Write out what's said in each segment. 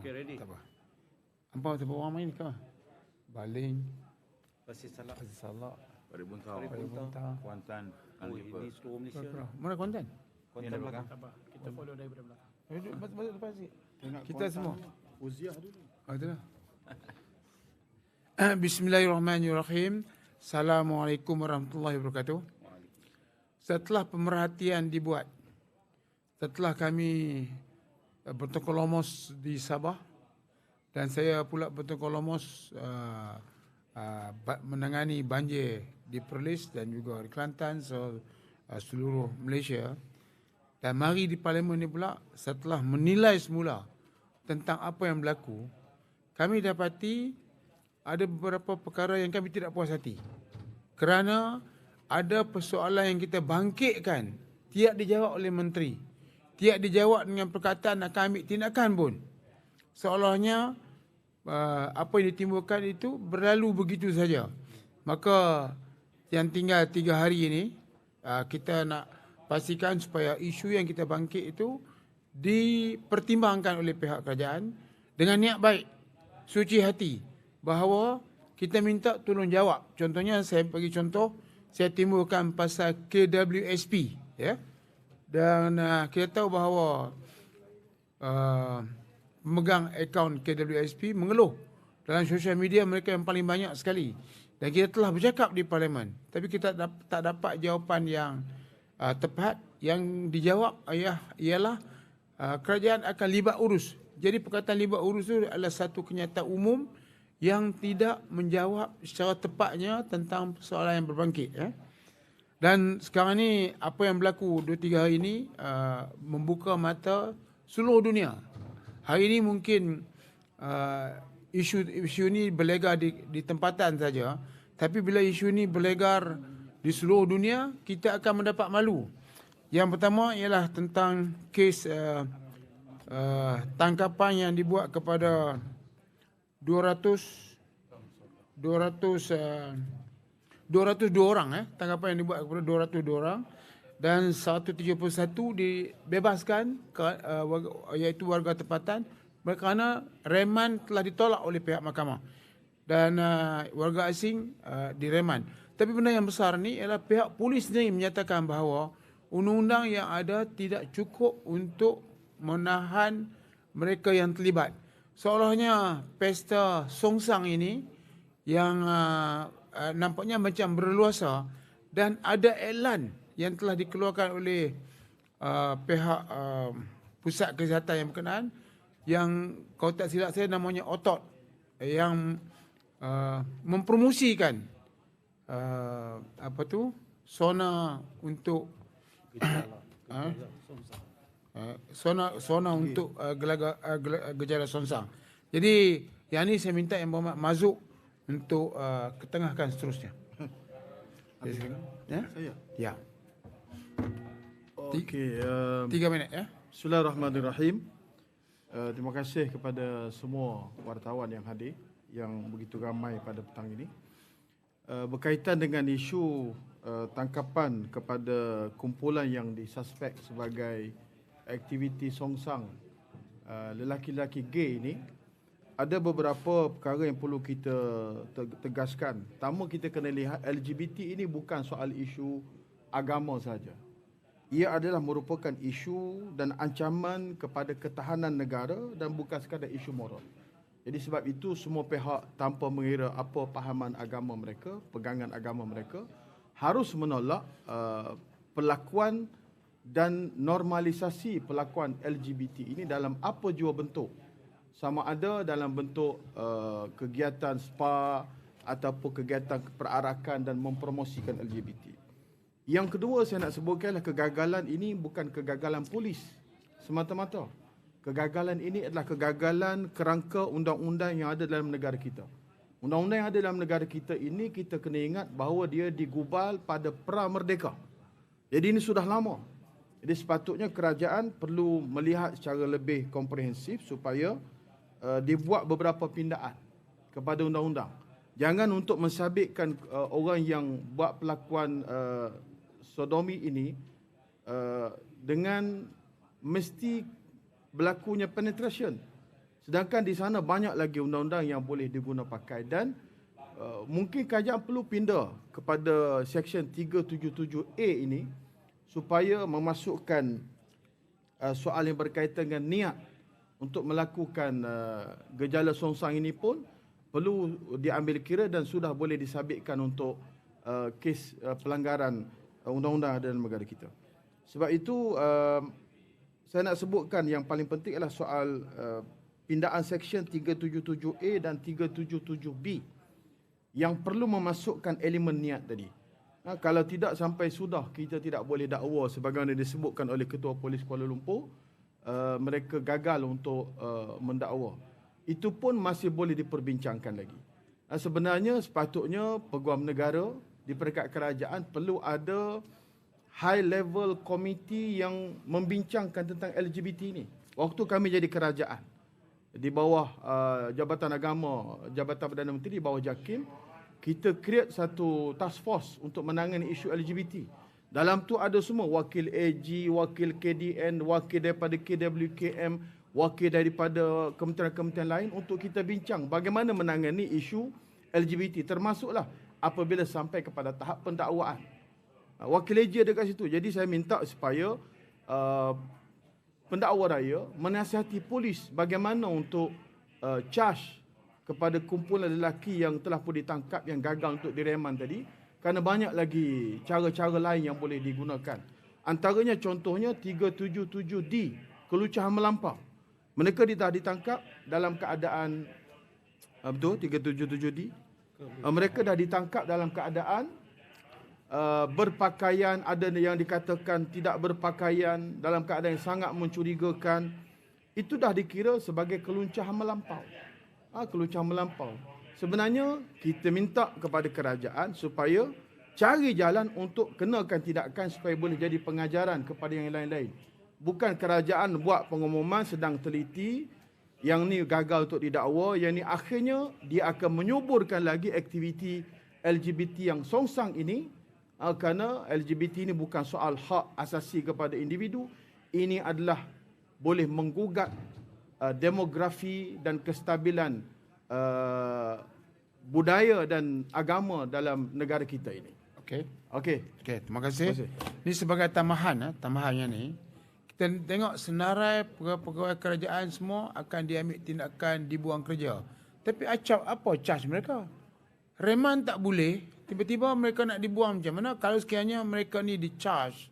Okay, ready. Tak apa. Apa tu orang main ke? Baling, Pasir Salak. Aziz Salak, Pada Buntau, Pada Muntah. Kuantan, Oh, ini seluruh Malaysia. Mana Kuantan? Kuantan belakang. Kita follow daripada belakang. Eh, duduk Masuk masuk depan sikit. Kita semua. Uziah dulu. Itulah. Ah, Bismillahirrahmanirrahim. Assalamualaikum warahmatullahi wabarakatuh. Setelah pemerhatian dibuat, setelah kami uh, bertokolomos di Sabah dan saya pula bertokolomos uh, uh, ba- menangani banjir di Perlis dan juga di Kelantan so, uh, seluruh Malaysia. Dan mari di parlimen ni pula setelah menilai semula tentang apa yang berlaku, kami dapati ada beberapa perkara yang kami tidak puas hati. Kerana ada persoalan yang kita bangkitkan tidak dijawab oleh menteri. Tidak dijawab dengan perkataan nak kami tindakan pun. Seolahnya uh, apa yang ditimbulkan itu berlalu begitu saja. Maka yang tinggal tiga hari ini uh, kita nak pastikan supaya isu yang kita bangkit itu dipertimbangkan oleh pihak kerajaan dengan niat baik, suci hati bahawa kita minta tolong jawab. Contohnya saya bagi contoh saya timbulkan pasal KWSP ya. Dan uh, kita tahu bahawa uh, pemegang akaun KWSP mengeluh dalam sosial media mereka yang paling banyak sekali. Dan kita telah bercakap di parlimen tapi kita tak dapat jawapan yang uh, tepat yang dijawab ayah ialah uh, kerajaan akan libat urus. Jadi perkataan libat urus itu adalah satu kenyataan umum yang tidak menjawab secara tepatnya tentang persoalan yang berbangkit. Eh. Dan sekarang ni apa yang berlaku 2-3 hari ini uh, membuka mata seluruh dunia. Hari ini mungkin uh, isu isu ini berlegar di, di tempatan saja. Tapi bila isu ini berlegar di seluruh dunia, kita akan mendapat malu. Yang pertama ialah tentang kes uh, uh, tangkapan yang dibuat kepada 200 200 uh, 202 orang eh tangkapan yang dibuat kepada 202 orang dan 171 dibebaskan ke, uh, warga, iaitu warga tempatan kerana reman telah ditolak oleh pihak mahkamah dan uh, warga asing uh, direman. Tapi benda yang besar ni ialah pihak polis sendiri menyatakan bahawa undang-undang yang ada tidak cukup untuk menahan mereka yang terlibat. Seolahnya pesta songsang ini yang uh, uh, nampaknya macam berluasa dan ada elan yang telah dikeluarkan oleh uh, pihak uh, pusat kesihatan yang berkenaan yang kalau tak silap saya namanya otot yang uh, mempromosikan uh, apa tu sona untuk uh, uh, sona sona untuk uh, gelaga, uh, gejala songsang. Jadi yang ni saya minta yang berhormat Mazuk untuk uh, ketengahkan seterusnya. Ya? Saya. Ya. Okey, um, Tiga minit ya. Bismillahirrahmanirrahim. Uh, terima kasih kepada semua wartawan yang hadir yang begitu ramai pada petang ini. Uh, berkaitan dengan isu uh, tangkapan kepada kumpulan yang disuspek sebagai aktiviti songsang uh, lelaki-lelaki gay ini ada beberapa perkara yang perlu kita te- tegaskan. Pertama kita kena lihat LGBT ini bukan soal isu agama saja. Ia adalah merupakan isu dan ancaman kepada ketahanan negara dan bukan sekadar isu moral. Jadi sebab itu semua pihak tanpa mengira apa pahaman agama mereka, pegangan agama mereka harus menolak uh, perlakuan dan normalisasi perlakuan LGBT ini dalam apa jua bentuk. Sama ada dalam bentuk uh, kegiatan spa ataupun kegiatan perarakan dan mempromosikan LGBT. Yang kedua saya nak sebutkan adalah kegagalan ini bukan kegagalan polis semata-mata. Kegagalan ini adalah kegagalan kerangka undang-undang yang ada dalam negara kita. Undang-undang yang ada dalam negara kita ini kita kena ingat bahawa dia digubal pada pra merdeka. Jadi ini sudah lama. Jadi sepatutnya kerajaan perlu melihat secara lebih komprehensif supaya uh, dibuat beberapa pindaan kepada undang-undang. Jangan untuk mensabitkan uh, orang yang buat pelakuan uh, sodomi ini uh, dengan mesti berlakunya penetration. Sedangkan di sana banyak lagi undang-undang yang boleh diguna pakai dan uh, mungkin kerajaan perlu pindah kepada Seksyen 377A ini supaya memasukkan uh, soal yang berkaitan dengan niat untuk melakukan uh, gejala songsang ini pun perlu diambil kira dan sudah boleh disabitkan untuk uh, kes uh, pelanggaran uh, undang-undang dalam negara kita. Sebab itu uh, saya nak sebutkan yang paling penting adalah soal uh, pindaan Seksyen 377A dan 377B yang perlu memasukkan elemen niat tadi. Ha, kalau tidak sampai sudah kita tidak boleh dakwa sebagaimana disebutkan oleh Ketua Polis Kuala Lumpur, uh, mereka gagal untuk uh, mendakwa. Itu pun masih boleh diperbincangkan lagi. Ha, sebenarnya sepatutnya peguam negara di peringkat kerajaan perlu ada high level committee yang membincangkan tentang LGBT ini. Waktu kami jadi kerajaan di bawah uh, Jabatan Agama, Jabatan Perdana Menteri di bawah JAKIM, kita create satu task force untuk menangani isu LGBT. Dalam tu ada semua wakil AG, wakil KDN, wakil daripada KWKM, wakil daripada kementerian-kementerian lain untuk kita bincang bagaimana menangani isu LGBT termasuklah apabila sampai kepada tahap pendakwaan. Uh, Wakil AG ada kat situ. Jadi saya minta supaya uh, pendakwa raya menasihati polis bagaimana untuk uh, charge kepada kumpulan lelaki yang telah pun ditangkap yang gagal untuk direman tadi kerana banyak lagi cara-cara lain yang boleh digunakan. Antaranya contohnya 377D, kelucahan melampau. Mereka dah ditangkap dalam keadaan uh, betul 377D. Uh, mereka dah ditangkap dalam keadaan uh, berpakaian ada yang dikatakan tidak berpakaian dalam keadaan yang sangat mencurigakan itu dah dikira sebagai keluncahan melampau ha, keluncahan melampau sebenarnya kita minta kepada kerajaan supaya cari jalan untuk kenakan tindakan supaya boleh jadi pengajaran kepada yang lain-lain. Bukan kerajaan buat pengumuman sedang teliti yang ni gagal untuk didakwa yang ni akhirnya dia akan menyuburkan lagi aktiviti LGBT yang songsang ini uh, kerana LGBT ini bukan soal hak asasi kepada individu ini adalah boleh menggugat uh, demografi dan kestabilan uh, budaya dan agama dalam negara kita ini Okey. okey Okey, terima kasih. Terima Ini sebagai tambahan, eh, tambahannya ni. Kita tengok senarai pegawai kerajaan semua akan diambil tindakan dibuang kerja. Tapi acap apa charge mereka? Reman tak boleh, tiba-tiba mereka nak dibuang macam mana? Kalau sekiranya mereka ni di charge,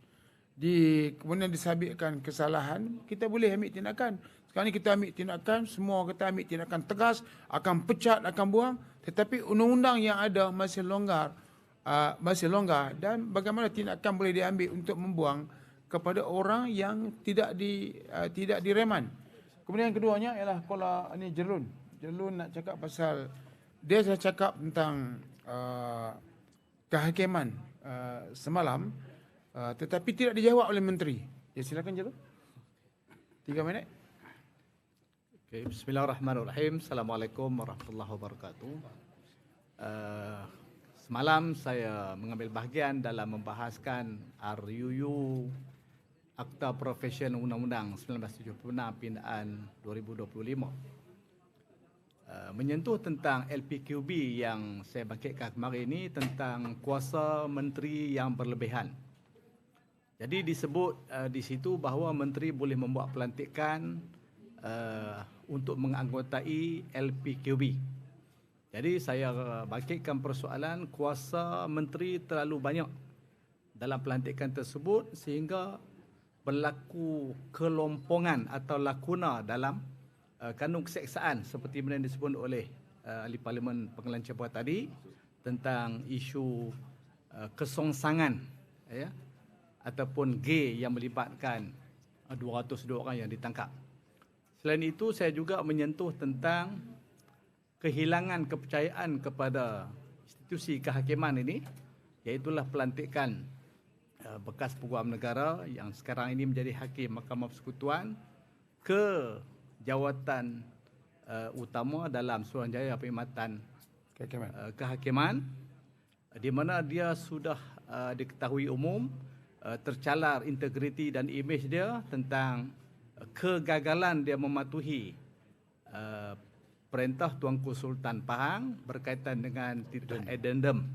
di kemudian disabitkan kesalahan, kita boleh ambil tindakan. Sekarang ni kita ambil tindakan, semua kita ambil tindakan tegas, akan pecat, akan buang. Tetapi undang-undang yang ada masih longgar, uh, masih longgar dan bagaimana tindakan boleh diambil untuk membuang kepada orang yang tidak di uh, tidak direman. Kemudian yang keduanya ialah kalau ini Jerun. Jerun nak cakap pasal dia saya cakap tentang uh, kehakiman uh, semalam uh, tetapi tidak dijawab oleh menteri. Ya silakan Jerun. Tiga minit. Okay, Bismillahirrahmanirrahim. Assalamualaikum warahmatullahi wabarakatuh. Uh, semalam saya mengambil bahagian dalam membahaskan RUU Akta Profesion Undang-Undang 1976 pindaan 2025. Uh, menyentuh tentang LPQB yang saya bangkitkan kemarin ini tentang kuasa menteri yang berlebihan. Jadi disebut uh, di situ bahawa menteri boleh membuat pelantikan uh, untuk menganggotai LPQB. Jadi saya uh, bangkitkan persoalan kuasa menteri terlalu banyak dalam pelantikan tersebut sehingga berlaku kelompongan atau lakuna dalam uh, kandung keseksaan seperti mana yang disebut oleh uh, ahli parlimen pengadilan Cepuat tadi tentang isu uh, kesongsangan ya ataupun gay yang melibatkan uh, 202 orang yang ditangkap. Selain itu saya juga menyentuh tentang kehilangan kepercayaan kepada institusi kehakiman ini iaitulah pelantikan uh, bekas peguam negara yang sekarang ini menjadi hakim Mahkamah Persekutuan ke jawatan uh, utama dalam Suruhanjaya Perkhidmatan Kehakiman. uh, kehakiman di mana dia sudah uh, diketahui umum uh, tercalar integriti dan imej dia tentang kegagalan dia mematuhi uh, perintah Tuanku Sultan Pahang berkaitan dengan titah addendum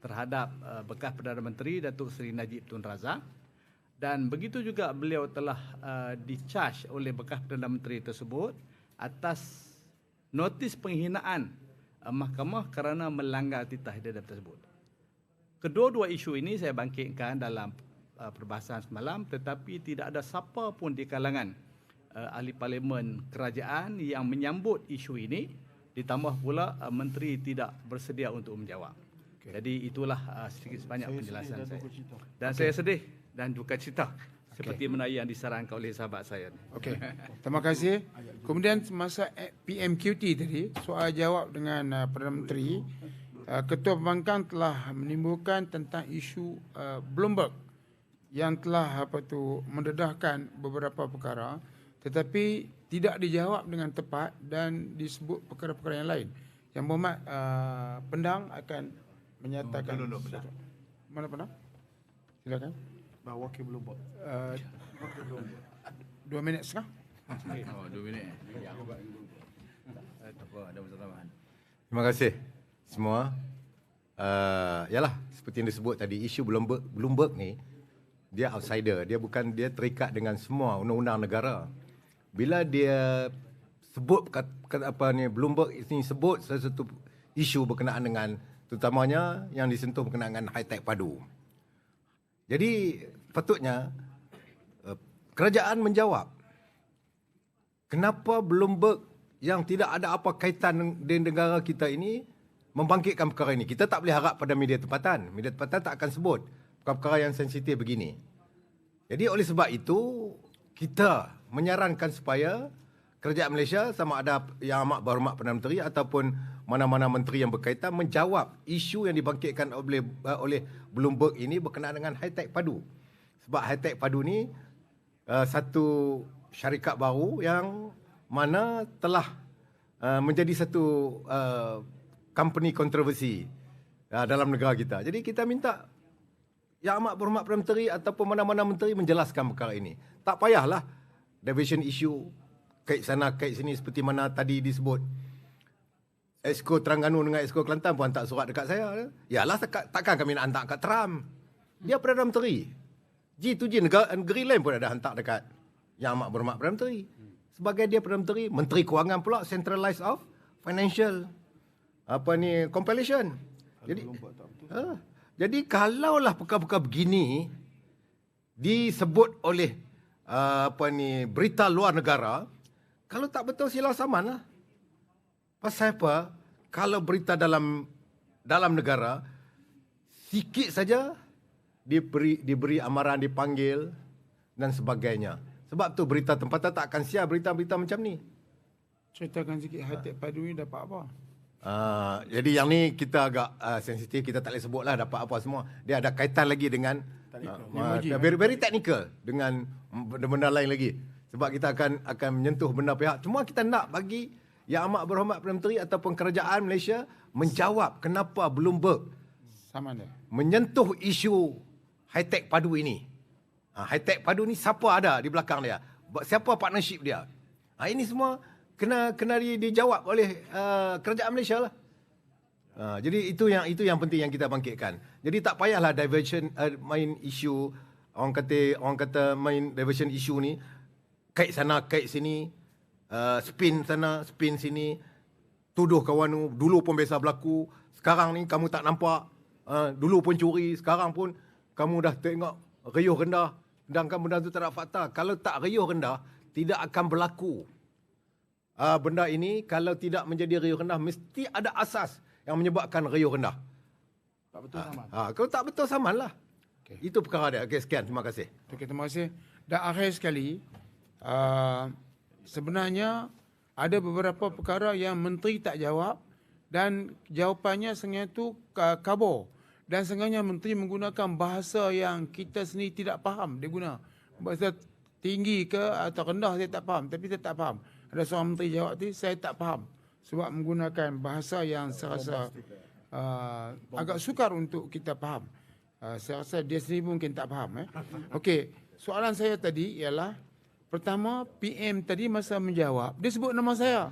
terhadap uh, bekas Perdana Menteri Datuk Seri Najib Tun Razak dan begitu juga beliau telah uh, dicharge oleh bekas Perdana Menteri tersebut atas notis penghinaan uh, mahkamah kerana melanggar titah addendum tersebut. Kedua-dua isu ini saya bangkitkan dalam uh, perbahasan semalam tetapi tidak ada siapa pun di kalangan uh, ahli parlimen kerajaan yang menyambut isu ini ditambah pula uh, menteri tidak bersedia untuk menjawab. Okay. Jadi itulah uh, sedikit sebanyak Saya penjelasan sedih saya. Dan saya sedih dan duka cita seperti mana yang disarankan oleh sahabat saya. Okey. Terima kasih. Kemudian masa eh, PMQT tadi, soal jawab dengan uh, Perdana Menteri, uh, Ketua Pembangkang telah menimbulkan tentang isu uh, Bloomberg yang telah apa tu mendedahkan beberapa perkara tetapi tidak dijawab dengan tepat dan disebut perkara-perkara yang lain. Yang Muhammad uh, Pendang akan menyatakan dulu, dulu, Pendang. Mana Pendang? Silakan. Bahawa wakil belum buat. Uh, dua minit setengah. Oh, dua minit. Eh, tak apa, ada masa tambahan. Terima kasih semua. Uh, yalah, seperti yang disebut tadi, isu Bloomberg, Bloomberg ni, dia outsider. Dia bukan, dia terikat dengan semua undang-undang negara. Bila dia sebut kat, kat apa ni Bloomberg ini sebut sesuatu isu berkenaan dengan terutamanya yang disentuh berkenaan dengan high tech padu. Jadi patutnya uh, kerajaan menjawab kenapa Bloomberg yang tidak ada apa kaitan dengan negara kita ini membangkitkan perkara ini. Kita tak boleh harap pada media tempatan. Media tempatan tak akan sebut perkara-perkara yang sensitif begini. Jadi oleh sebab itu kita menyarankan supaya kerajaan Malaysia sama ada yang amat berhormat Perdana Menteri ataupun mana-mana menteri yang berkaitan menjawab isu yang dibangkitkan oleh uh, oleh Bloomberg ini berkenaan dengan high tech padu. Sebab high tech padu ni uh, satu syarikat baru yang mana telah uh, menjadi satu uh, company kontroversi uh, dalam negara kita. Jadi kita minta yang amat berhormat Perdana Menteri ataupun mana-mana menteri menjelaskan perkara ini. Tak payahlah diversion issue kait sana kait sini seperti mana tadi disebut. Esko Terengganu dengan Esko Kelantan pun hantar surat dekat saya. Yalah tak, takkan kami nak hantar kat Trump. Dia Perdana Menteri. G2G negara, negeri lain pun ada hantar dekat yang amat berhormat Perdana Menteri. Sebagai dia Perdana Menteri, Menteri Kewangan pula centralized of financial apa ni compilation. Jadi ha, jadi kalaulah perkara-perkara begini disebut oleh uh, apa ni berita luar negara, kalau tak betul sila saman lah. Pasal apa? Kalau berita dalam dalam negara sikit saja diberi diberi amaran dipanggil dan sebagainya. Sebab tu berita tempatan tak akan siap berita-berita macam ni. Ceritakan sikit hati padu ni dapat apa? Uh, jadi yang ni kita agak uh, sensitif kita tak boleh sebut lah dapat apa semua. Dia ada kaitan lagi dengan uh, uh, very, very technical dengan benda-benda lain lagi. Sebab kita akan akan menyentuh benda pihak. Cuma kita nak bagi yang amat berhormat Perdana Menteri ataupun kerajaan Malaysia menjawab kenapa Bloomberg Sama dia. menyentuh isu high-tech padu ini. Ha, high-tech padu ni siapa ada di belakang dia? Siapa partnership dia? Ha, ini semua kena kena di, dijawab oleh uh, kerajaan Malaysia lah. Ha, jadi itu yang itu yang penting yang kita bangkitkan. Jadi tak payahlah diversion uh, main isu orang kata orang kata main diversion isu ni. Kait sana kait sini uh, spin sana spin sini. Tuduh kawan tu dulu pun biasa berlaku. Sekarang ni kamu tak nampak. Uh, dulu pun curi sekarang pun kamu dah tengok riuh rendah. Sedangkan benda tu tak ada fakta. Kalau tak riuh rendah tidak akan berlaku. Uh, benda ini kalau tidak menjadi riuh rendah mesti ada asas yang menyebabkan riuh rendah Tak betul sama. ha, kalau tak betul samanlah okay. itu perkara dia okey sekian terima kasih Okey, terima kasih. Dan akhir sekali, uh, sebenarnya ada beberapa perkara yang menteri tak jawab dan jawapannya sengaja tu uh, kabur. Dan sengaja menteri menggunakan bahasa yang kita sendiri tidak faham dia guna. Bahasa tinggi ke atau rendah saya tak faham. Tapi saya tak faham. Ada seorang menteri jawab tu, saya tak faham. Sebab menggunakan bahasa yang saya rasa uh, agak sukar untuk kita faham. Uh, saya rasa dia sendiri mungkin tak faham. Eh. Okey, soalan saya tadi ialah pertama PM tadi masa menjawab dia sebut nama saya.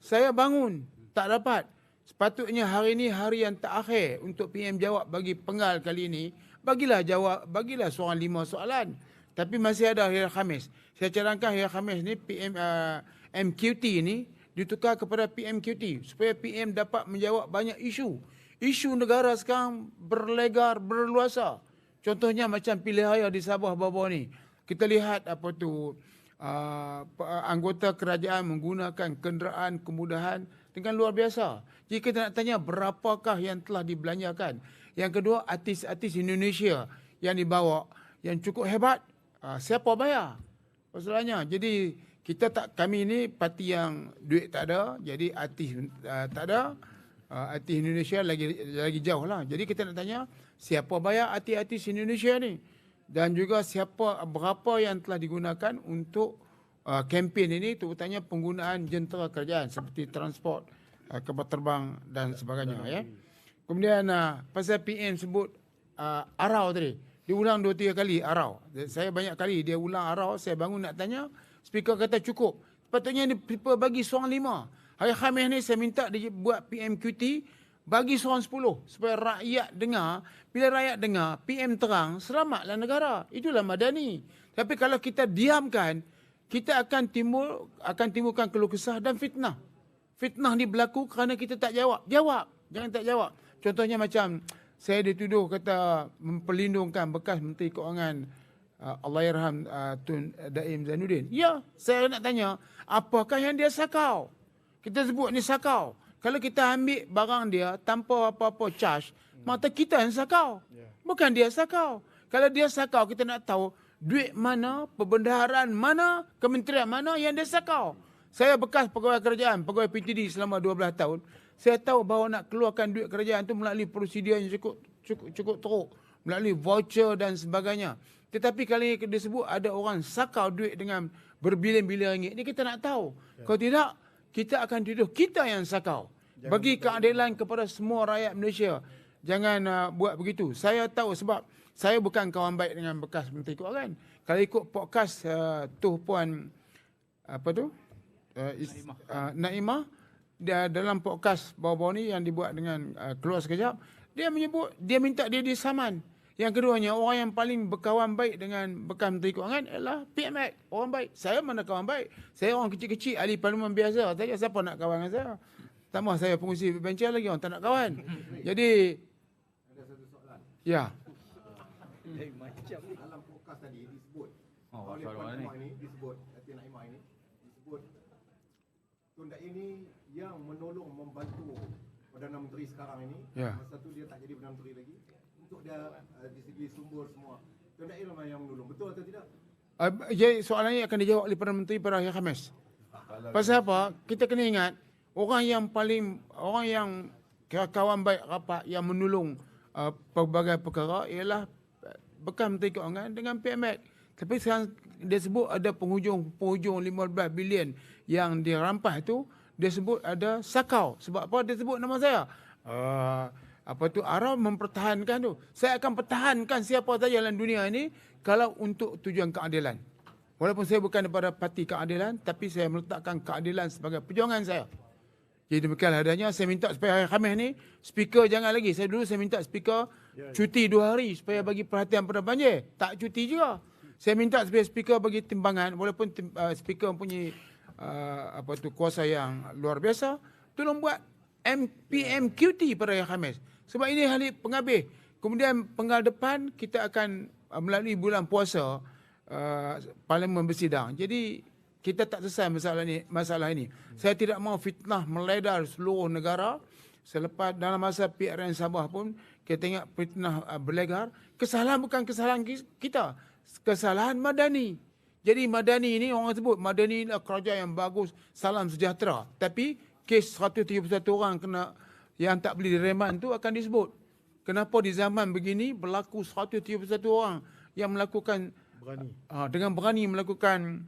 Saya bangun, tak dapat. Sepatutnya hari ini hari yang terakhir untuk PM jawab bagi penggal kali ini. Bagilah jawab, bagilah seorang lima soalan. Tapi masih ada hari Khamis. Saya cadangkan hari Khamis ni PM uh, MQT ni ditukar kepada PMQT supaya PM dapat menjawab banyak isu. Isu negara sekarang berlegar, berluasa. Contohnya macam pilihan raya di Sabah bawah ni. Kita lihat apa tu uh, anggota kerajaan menggunakan kenderaan kemudahan dengan luar biasa. Jika kita nak tanya berapakah yang telah dibelanjakan. Yang kedua artis-artis Indonesia yang dibawa yang cukup hebat. Uh, siapa bayar? Masalahnya. Jadi kita tak kami ni parti yang duit tak ada, jadi artis uh, tak ada. Uh, artis Indonesia lagi lagi jauh lah. Jadi kita nak tanya siapa bayar artis-artis Indonesia ni dan juga siapa berapa yang telah digunakan untuk uh, kempen ini terutamanya penggunaan jentera kerajaan seperti transport, uh, kapal terbang dan sebagainya ya. Kemudian uh, pasal PM sebut uh, arau tadi. Dia ulang dua tiga kali arau. Saya banyak kali dia ulang arau, saya bangun nak tanya, Speaker kata cukup. Sepatutnya people bagi seorang lima. Hari Khamis ni saya minta dia buat PMQT bagi seorang sepuluh. Supaya rakyat dengar. Bila rakyat dengar, PM terang, selamatlah negara. Itulah madani. Tapi kalau kita diamkan, kita akan timbul akan timbulkan keluh kesah dan fitnah. Fitnah ni berlaku kerana kita tak jawab. Jawab. Jangan tak jawab. Contohnya macam saya dituduh kata memperlindungkan bekas Menteri Keuangan Uh, Allahyarham uh, Tun Daim Zainuddin. Ya, saya nak tanya, apakah yang dia sakau? Kita sebut ni sakau. Kalau kita ambil barang dia tanpa apa-apa charge, mata kita yang sakau. Bukan dia sakau. Kalau dia sakau, kita nak tahu duit mana, perbendaharaan mana, kementerian mana yang dia sakau. Saya bekas pegawai kerajaan, pegawai PTD selama 12 tahun. Saya tahu bahawa nak keluarkan duit kerajaan itu melalui prosedur yang cukup cukup cukup teruk, melalui voucher dan sebagainya. Tetapi kalau disebut ada orang sakau duit dengan berbilion-bilion ringgit, ini kita nak tahu. Ya. Kalau tidak, kita akan tuduh kita yang sakau. Jangan Bagi keadilan kepada semua rakyat Malaysia. Jangan uh, buat begitu. Saya tahu sebab saya bukan kawan baik dengan bekas Menteri Keuangan. Kalau ikut podcast uh, tu puan apa tu? Uh, is, Naimah. Uh, Naimah dia dalam podcast bawah-bawah ni yang dibuat dengan uh, keluar sekejap, dia menyebut dia minta dia disaman. Yang keduanya, orang yang paling berkawan baik dengan bekas Menteri Keuangan ialah PMX. Orang baik. Saya mana kawan baik? Saya orang kecil-kecil, ahli parlimen biasa. Saya siapa nak kawan dengan saya? Tambah saya pengusi bencher lagi, orang tak nak kawan. Jadi... Ada satu soalan. Ya. Dalam podcast tadi disebut. Oh, oleh Puan ini disebut. Datin Naimah ini disebut. Tun ini yang menolong, membantu Perdana Menteri sekarang ini. Ya. Masa tu dia tak jadi Perdana Menteri lagi untuk dia uh, di segi sumber semua. Tuan Dail memang yang menolong. Betul atau tidak? Uh, jadi soalan ini akan dijawab oleh Perdana Menteri pada hari Khamis. Pasal apa? Kita kena ingat orang yang paling orang yang kawan baik rapat yang menolong uh, pelbagai perkara ialah bekas Menteri Keuangan dengan PMX. Tapi sekarang dia sebut ada penghujung penghujung 15 bilion yang dirampas itu dia sebut ada sakau. Sebab apa dia sebut nama saya? Uh, apa tu Arab mempertahankan tu. Saya akan pertahankan siapa saja dalam dunia ini kalau untuk tujuan keadilan. Walaupun saya bukan daripada parti keadilan tapi saya meletakkan keadilan sebagai perjuangan saya. Jadi demikianlah adanya saya minta supaya hari Khamis ni speaker jangan lagi. Saya dulu saya minta speaker cuti dua hari supaya bagi perhatian pada banjir. Tak cuti juga. Saya minta supaya speaker bagi timbangan walaupun tim, uh, speaker mempunyai uh, apa tu kuasa yang luar biasa tolong buat MPMQT pada hari Khamis. Sebab ini hari penghabis. Kemudian penggal depan kita akan uh, melalui bulan puasa uh, parlimen bersidang. Jadi kita tak selesai masalah ini. Masalah ini. Saya tidak mau fitnah meledar seluruh negara. Selepas dalam masa PRN Sabah pun kita tengok fitnah uh, berlegar. Kesalahan bukan kesalahan kita. Kesalahan Madani. Jadi Madani ini orang sebut Madani adalah kerajaan yang bagus. Salam sejahtera. Tapi kes 131 orang kena yang tak boleh direman tu akan disebut. Kenapa di zaman begini berlaku 131 orang yang melakukan berani. Uh, dengan berani melakukan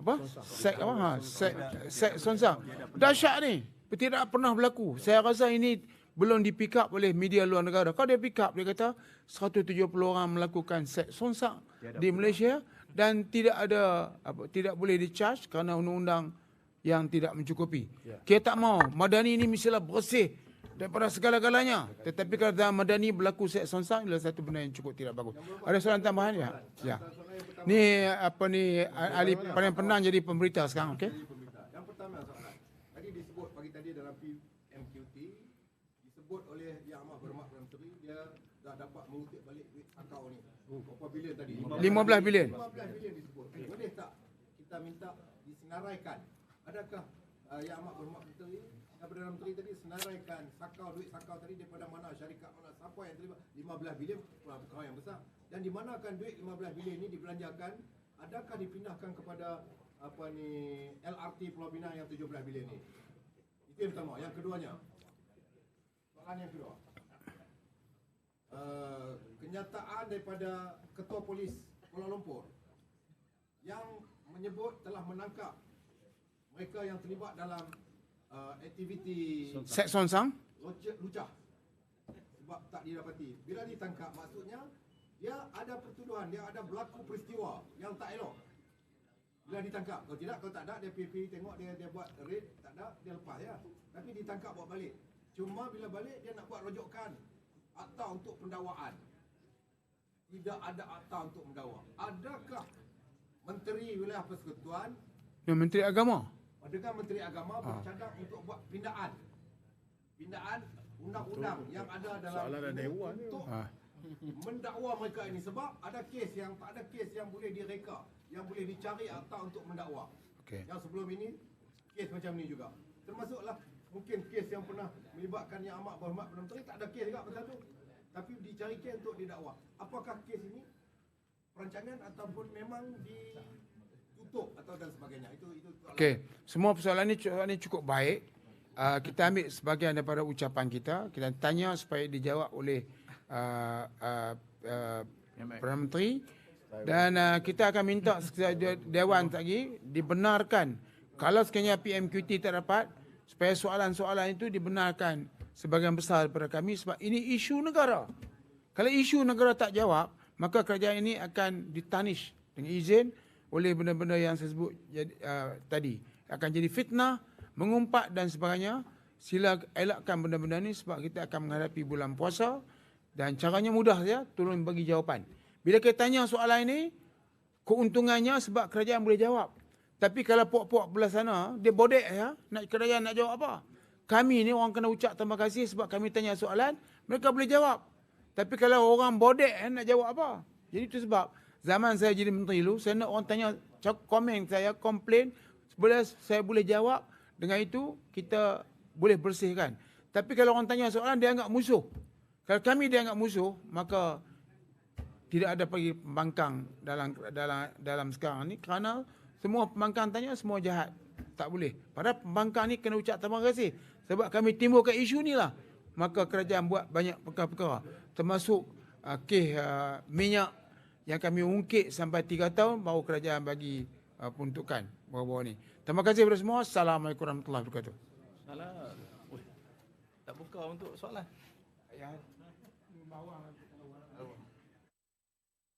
apa? Sek apa? Ha, sek sek sonsa. Dahsyat ni. Tidak pernah berlaku. Saya rasa ini belum di pick up oleh media luar negara. Kalau dia pick up, dia kata 170 orang melakukan seks sonsak di Malaysia dan tidak ada apa, tidak boleh di charge kerana undang-undang yang tidak mencukupi. Kita tak mau Madani ini mestilah bersih daripada segala-galanya. Tetapi kalau dalam Madani berlaku seks sonsang adalah satu benda yang cukup tidak bagus. Ada soalan tambahan ya? Ya. Ni apa ni ahli paling pernah jadi pemberita sekarang, okey? Yang pertama soalan. Tadi disebut pagi tadi dalam PMQT disebut oleh Yang Amat Berhormat Perdana Menteri dia dah dapat mengutip balik duit akau ni. Berapa bilion tadi? 15 bilion. 15 bilion disebut. Boleh tak kita minta disenaraikan? Adakah uh, Yang Amat Berhormat Menteri dan Perdana Menteri tadi senaraikan sakau duit sakau tadi daripada mana syarikat mana siapa yang terlibat 15 bilion. Perkara yang besar. Dan di manakan duit 15 bilion ini dibelanjakan adakah dipindahkan kepada apa ni LRT Pulau Pinang yang 17 bilion ni itu yang pertama. Yang keduanya. Soalan yang kedua. Uh, kenyataan daripada ketua polis Kuala Lumpur yang menyebut telah menangkap mereka yang terlibat dalam uh, aktiviti Seks sonsang? lucah, lucah sebab tak didapati. Bila ditangkap maksudnya dia ada pertuduhan, dia ada berlaku peristiwa yang tak elok. Bila ditangkap, kalau tidak, kalau tak ada dia pergi tengok dia dia buat raid, tak ada dia lepas ya. Tapi ditangkap bawa balik. Cuma bila balik dia nak buat rujukan akta untuk pendakwaan. Tidak ada akta untuk mendakwa. Adakah Menteri Wilayah Persekutuan Ya, Menteri Agama. Dengan Menteri Agama bercadang untuk buat pindaan. Pindaan undang-undang yang ada dalam Soalan ada dewan ni. untuk Ah. mendakwa mereka ini sebab ada kes yang tak ada kes yang boleh direka, yang boleh dicari akta untuk mendakwa. Okey. Yang sebelum ini kes macam ni juga. Termasuklah mungkin kes yang pernah melibatkan yang amat berhormat Perdana Menteri tak ada kes juga pasal tu. Tapi dicari kes untuk didakwa. Apakah kes ini perancangan ataupun memang ditutup atau dan sebagainya. Itu itu. Okey, semua persoalan ini soalan ini cukup baik. Uh, kita ambil sebahagian daripada ucapan kita. Kita tanya supaya dijawab oleh uh, uh, uh, Perdana Menteri. Dan uh, kita akan minta Dewan lagi dibenarkan. Kalau sekiranya PMQT tak dapat, supaya soalan-soalan itu dibenarkan sebagian besar daripada kami sebab ini isu negara. Kalau isu negara tak jawab, maka kerajaan ini akan ditanish dengan izin oleh benda-benda yang saya sebut jadi, uh, tadi. Akan jadi fitnah, mengumpat dan sebagainya. Sila elakkan benda-benda ni sebab kita akan menghadapi bulan puasa dan caranya mudah saja, tolong bagi jawapan. Bila kita tanya soalan ini, keuntungannya sebab kerajaan boleh jawab. Tapi kalau puak-puak belah sana, dia bodek ya, nak kerajaan nak jawab apa? Kami ni orang kena ucap terima kasih sebab kami tanya soalan, mereka boleh jawab. Tapi kalau orang bodek eh, nak jawab apa? Jadi itu sebab zaman saya jadi menteri dulu, saya nak orang tanya komen saya, komplain, boleh saya boleh jawab. Dengan itu kita boleh bersihkan. Tapi kalau orang tanya soalan dia anggap musuh. Kalau kami dia anggap musuh, maka tidak ada lagi pembangkang dalam dalam dalam sekarang ni kerana semua pembangkang tanya semua jahat. Tak boleh. Padahal pembangkang ni kena ucap terima kasih sebab kami timbulkan isu ni lah. Maka kerajaan buat banyak perkara-perkara termasuk uh, kes uh, minyak yang kami ungkit sampai 3 tahun baru kerajaan bagi uh, peruntukan baru-baru ni. Terima kasih kepada semua. Assalamualaikum warahmatullahi wabarakatuh. Salah. Ui, tak buka untuk soalan. Ya, bawah